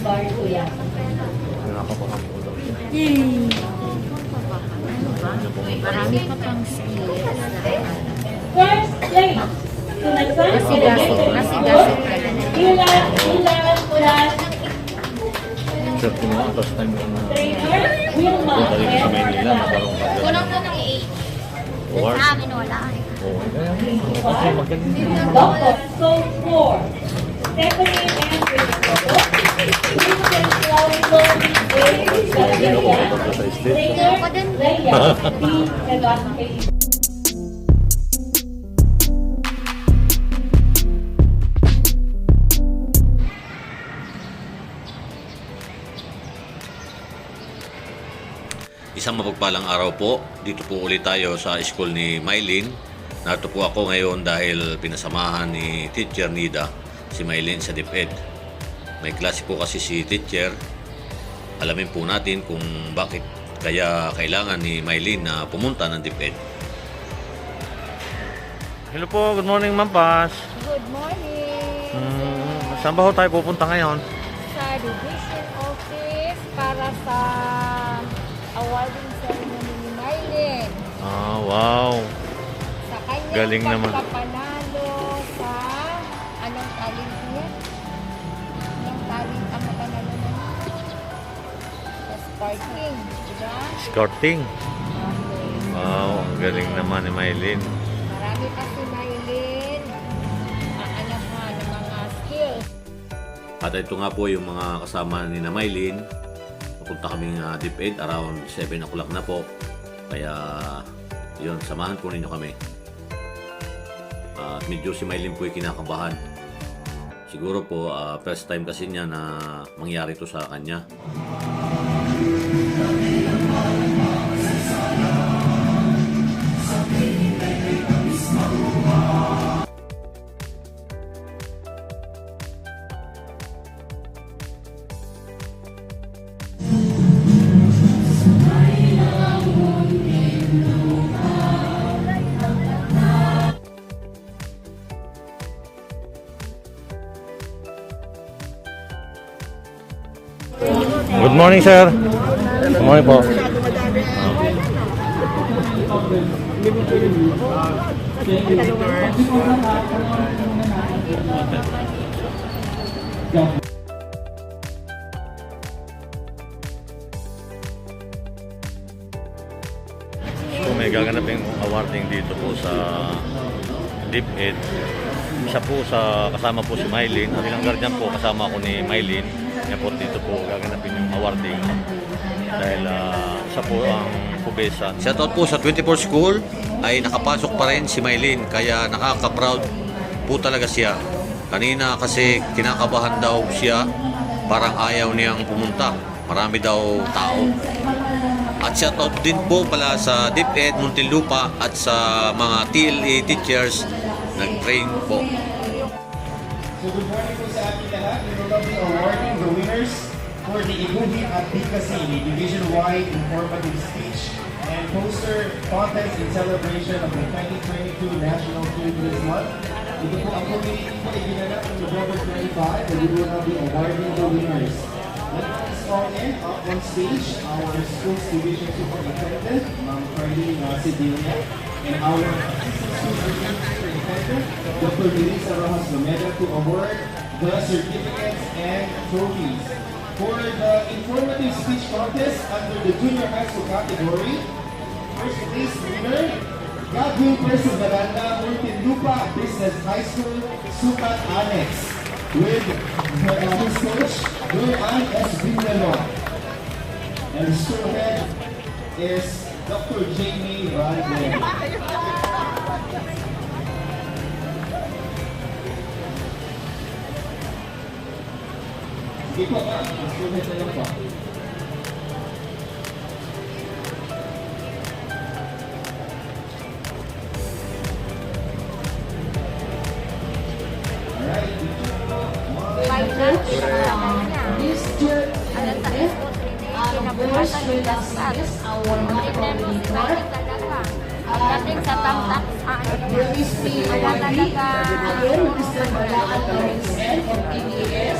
bar, kuya. Nakakabahan po daw siya. Yay! Ano? Marami pa pang skills na First place. Masigasig, masigasig ka na. Ilan, ilan, ulan, Sir, kung mga first time ko na punta dito sa Maynila, nagkaroon ka dyan. Kulang ko ng age. Award. Sa amin wala. Oo, kaya kasi magaling. Doctor. So, four. Stephanie and Rachel. Vincent. Trainer, Ako din. Leia, and Kay. Isang mapagpalang araw po. Dito po ulit tayo sa school ni Mylene. Narito po ako ngayon dahil pinasamahan ni Teacher Nida si Mylene sa DepEd. May klase po kasi si Teacher. Alamin po natin kung bakit kaya kailangan ni Mylene na pumunta ng DepEd. Hello po, good morning Ma'am Paz. Good morning! Hmm, saan ba ho tayo pupunta ngayon? Sa division office para sa awarding ceremony ni Mylene. Ah, wow. Sa kanyang Galing naman. Escorting. Okay. Wow, ang galing naman ni Mylene. Marami pa si Mylene. Aalaman ng mga skills. At ito nga po yung mga kasama ni na Mylene. Pupunta kaming uh, DepEd around 7 o'clock na po. Kaya yun, samahan po ninyo kami. At medyo si Mylene po ay kinakabahan. Siguro po ah, first time kasi niya na mangyari to sa kanya. Good morning, sir. Good morning po. So may gaganapin awarding dito po sa DepEd. Isa po sa kasama po si Mylene. Ang ilang guardian po kasama ako ni Mylene. Kaya po dito po gaganapin yung awarding. Dahil ah, isa po ang pubesa. Shoutout po sa 24 School ay nakapasok pa rin si Mylene kaya nakaka-proud po talaga siya. Kanina kasi kinakabahan daw siya parang ayaw niyang pumunta. Marami daw tao. At shoutout din po pala sa DepEd Muntinlupa at sa mga TLE teachers nag-train po. For the Ibuhi Advocacy Division-wide Informative Speech and Poster Contest in celebration of the 2022 National Children's Month. Ito po ang community po ay ginanap ng November 25 and we will now be awarding the winners. Let us call in up on stage our school's division superintendent, Ma'am Carly Cedilla, and our assistant division superintendent, Dr. Melissa Rojas Lomeda, to award the certificates and trophies. For the informative speech contest under the junior high school category, first place winner, Gagawin Perseveranda Muntinlupa Business High School, Sukat Annex, with the uh, his coach, Duran S. Villalon. And the school head is Dr. Jamie Randle. Sige po, ah, school head na lang po. Alright, Finance, kasama niya. Ano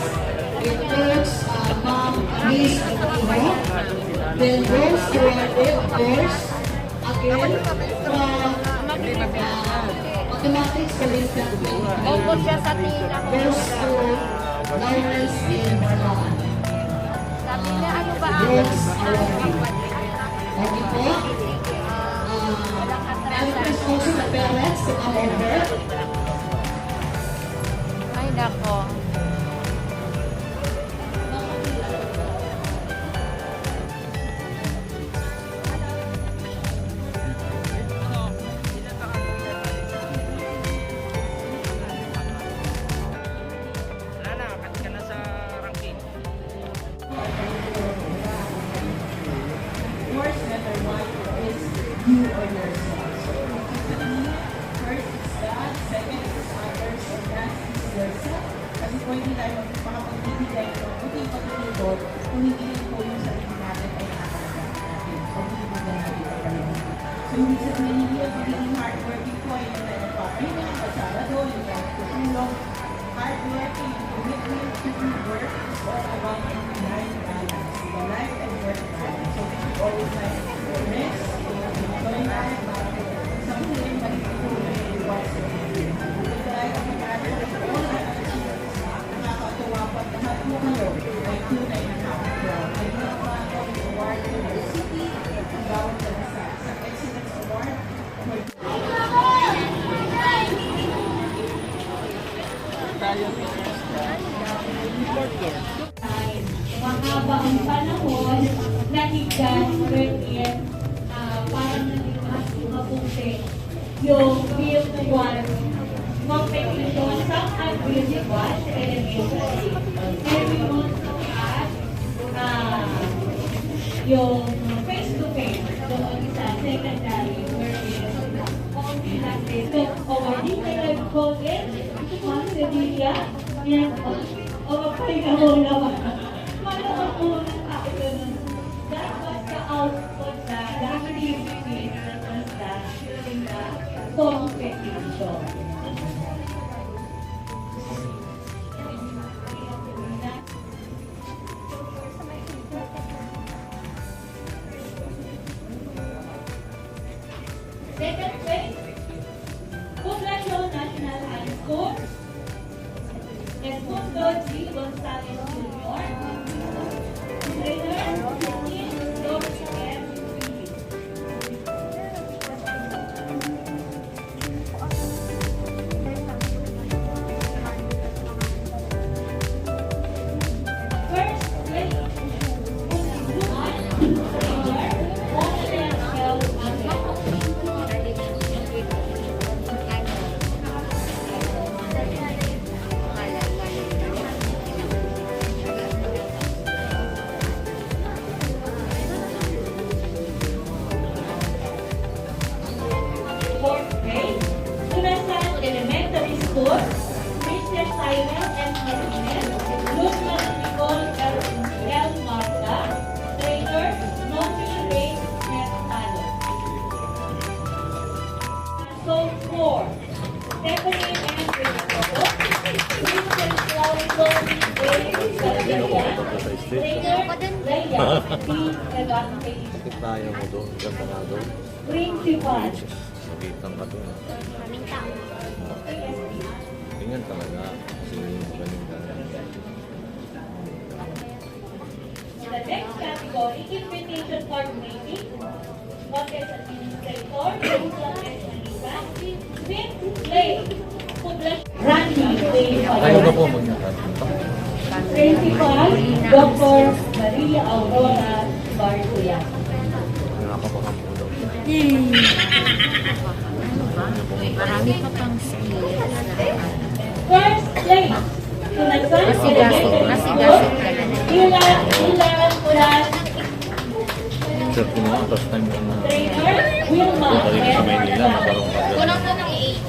sa wala talaga At Miss Aquino. Then those who are there, of course, again, from uh, Mathematics Collegiate Bukod siya sa ko. Those who learners in Bulacan. Sabi niya, ano ba ang ang Okay po? Uh, I request also the parents to come over. Kung hindi yan, o magpahinga mo naman. Malaman po ng tao ganun. That was the output na yung bibig that was the during the B. Levante, tayo mo doon, ganda nga doon. Principal, Sabitan ka doon. Maraming tao. Tingnan talaga. Kasi galing galing. The next category, invitation coordinating, Hotel Administrator, Hotel Manisa, Fifth place, Poblacion, Randy Ayaw na po magnakat. Principal, Dr. Maria Aurora Barcuya. Daw. Marami pa pang skills na First place, masigasig ka na. Ilan, Ilan, Ulan, Sir, kung mga first time ko na punta rin sa Maynila, nagkaroon ka Kulang ko ng age.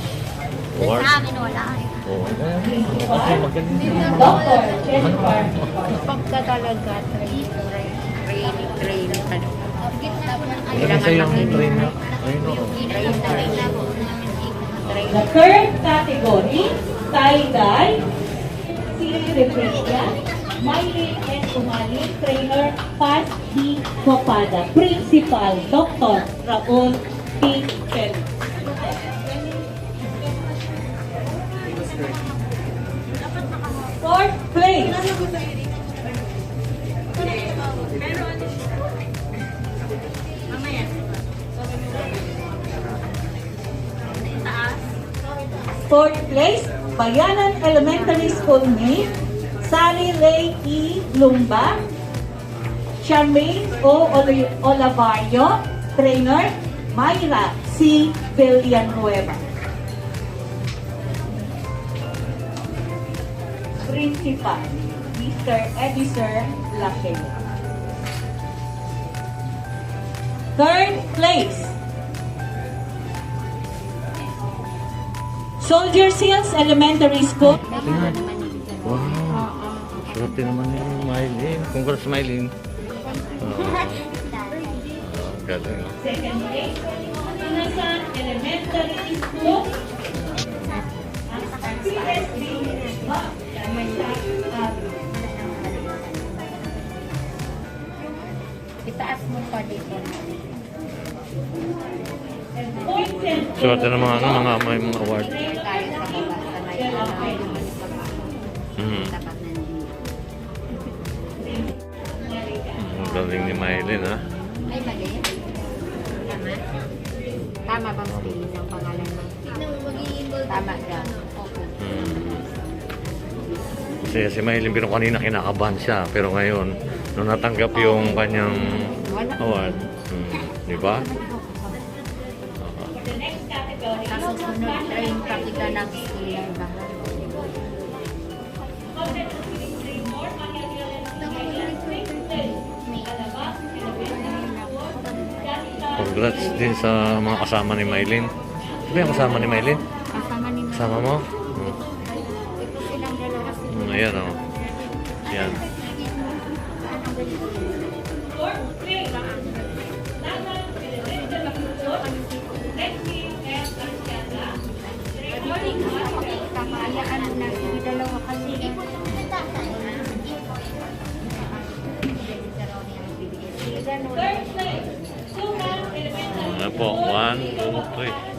Award? Sa amin wala. Oo. Magaling siya. Dr. Jennifer. Pagka talaga, train, train, train, train, ano. Siya yung train na. Ayun o. Train, train. The third category, tie-dye, Siri Repetia, Mylene and Umaling, trainer Paz D. Copada, principal Dr. Raul P. Chen. Fourth place. Fourth place, Bayanan Elementary School name, Sally Ray E. Lumba, Charmaine O. Olavario, trainer, Mayra C. Villanueva. Principal, Mr. Edisir Lakenya. Third place, Soldier Hills Elementary School. Wow. Swerte naman ni Mylene. Congrats, Mylene. Ah, galing. Second place, Inasan Elementary School. Swerte ng mga, ano, mga may mga award. Mm. Ang galing ni Mylene, ha? Ay, mali. Tama? Tama ba mo rin ang pangalan mo? Tama daw. Opo. Mm. Kasi si Mylene, pero kanina kinakabahan siya. Pero ngayon, nung natanggap yung kanyang award, mm, di ba? Next category, Sa susunod ay pakita ng ba? Congrats din sa mga kasama ni Mylene. Sino yung kasama ni Mylene? Kasama ni Kasama mo? Mm. Ito silang dalawa. Mm, ayan, po? One,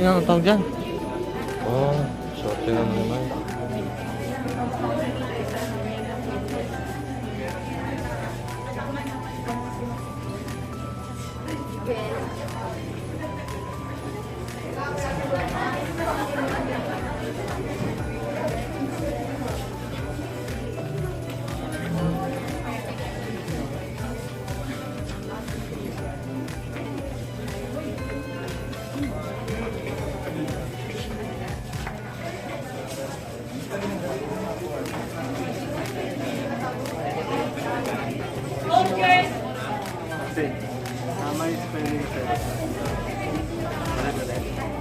Ano ang tawag dyan? Oh, sorte na naman. Soldiers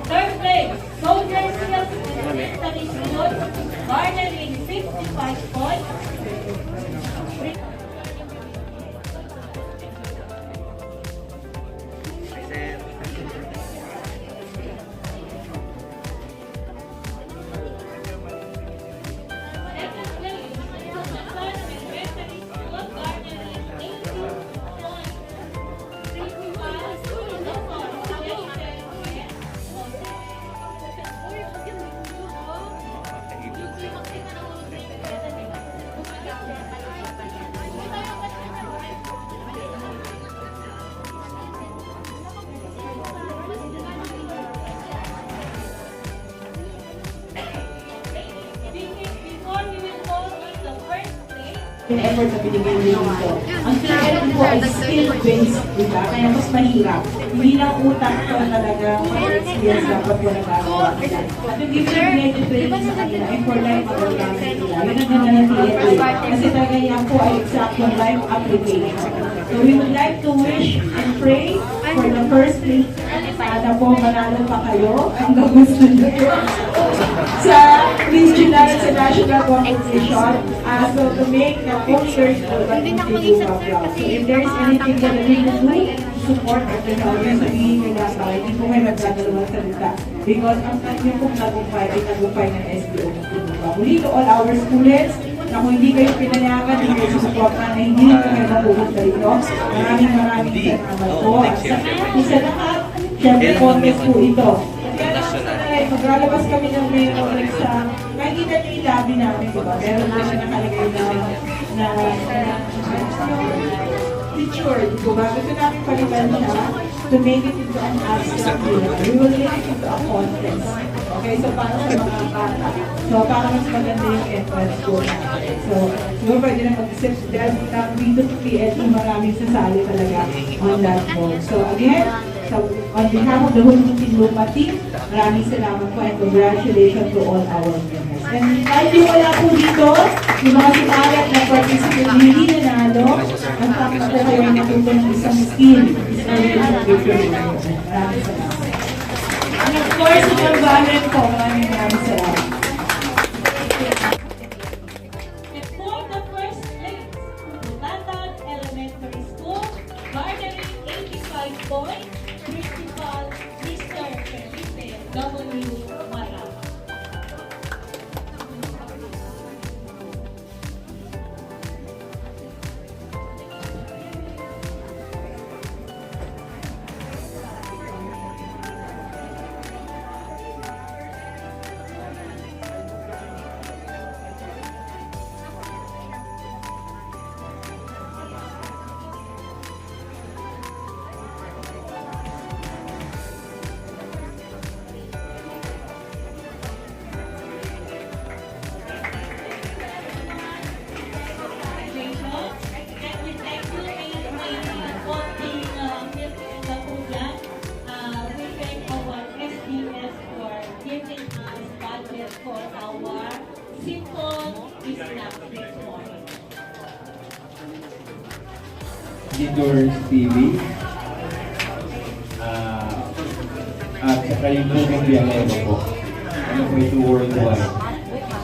Third place, Hills Elementary School, garnering 65 points. Yung effort na binigay nyo dito. Ang PLE po ay skill-based, di ba? Kaya mas mahirap. Hindi lang utak ko talaga experience dapat po nagagawa nila. At yung ibigay nyo training sa kanila ay for life magagamit nila. Yun ang PLE. Kasi talaga yan po ay exact yung life application. So we would like to wish and pray for the first place sana po manalo pa kayo hanggang gusto nyo sa regional at sa national competition uh, so to make the posters of the continue proud. So if there's anything that we can do to support at the yung sabihin nyo na sa hindi po kayo magdadalawang salita because ang yung pong tagumpay ay tagumpay ng SBO ng Tinuba. Muli to all our students na kung hindi kayo pinayagan, hindi kayo susuportan, na hindi rin kayo mapupunta rito. Maraming maraming salamat po. At sa isa lahat, syempre contest po ito. Kaya ay, maglalabas kami ng meron sa, makikita niyo yung lobby namin, di ba? Meron na siya nakalagay na, na, picture, di ba? Gusto namin palitan siya to make it into an abstract unit. We will make it into a contest. Okay, so para sa mga bata. So, para mas maganda yung entrance ko. So, siguro pwede na mag-isip dahil na dito sa PLE, maraming sasali talaga on that board. So, again, so, on behalf of the whole Muntinlupa team, maraming salamat po and congratulations to all our winners. And kahit yung wala po dito, yung mga sumalat na participant hindi nanalo, ang tapos po kayo ay natuto ng isang skill. And of course, yung Valen po, maraming maraming salamat. Elementary School, garnering 85 points, Leaders TV. Ah, at saka yung Moving Bianero po. Ano po ito worldwide.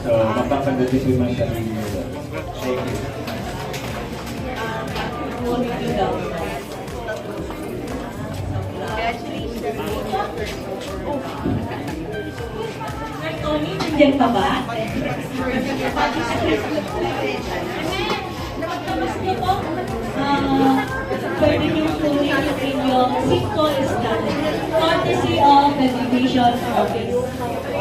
So, mapapagdating po yung sa inyo. Thank you. Tony, nandiyan pa ba? Pagkamas niyo po, ah, pwede niyo tuloy yung inyong simple snack. Courtesy of the division office.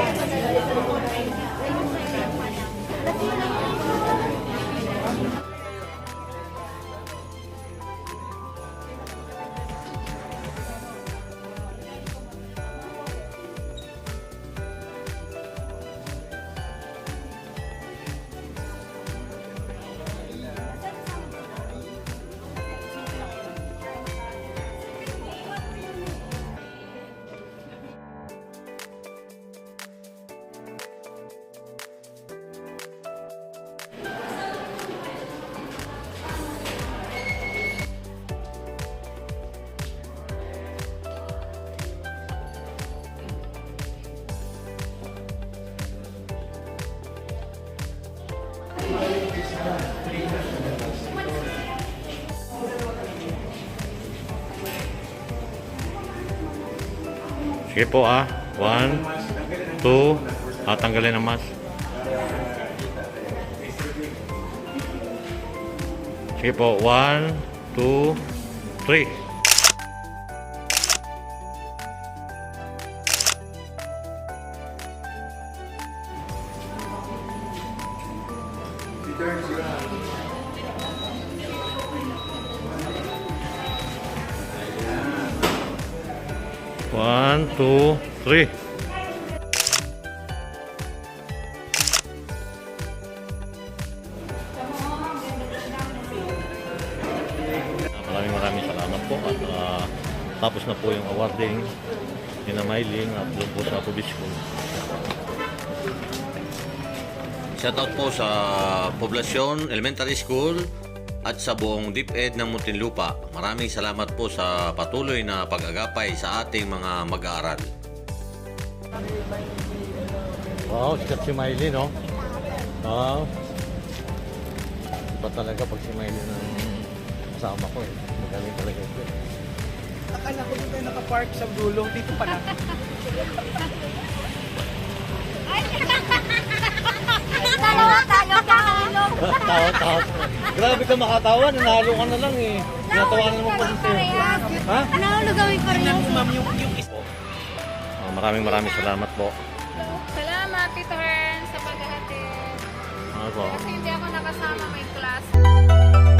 Sige po ah. One, two, ah, tanggalin ang mask. Sige po, one, two, three. One, two, three. Maraming maraming salamat po at uh, tapos na po yung awarding ni na Mylene at doon po sa Public School. Shoutout po sa Poblacion Elementary School at sa buong DepEd ng Muntinlupa. Maraming salamat po sa patuloy na pag-agapay sa ating mga mag-aaral. Wow, sikat si Mylene, no? Wow. Iba talaga pag si Mylene ang kasama ko eh. Magaling talaga ito. eh. Akala ko dito nakapark sa dulo. Dito pala. Dalawa tayo kahalog. tawa, tawa. Grabe ka makatawa, nanalo ka na lang eh. Tinatawanan mo pa rin sa'yo. Ha? Nahulog kami Tingnan mo ma'am yung, yung is- Oh, maraming maraming salamat po. Salamat, Tito Hern, sa paghahatid. Ano po? Kasi hindi ako nakasama may class.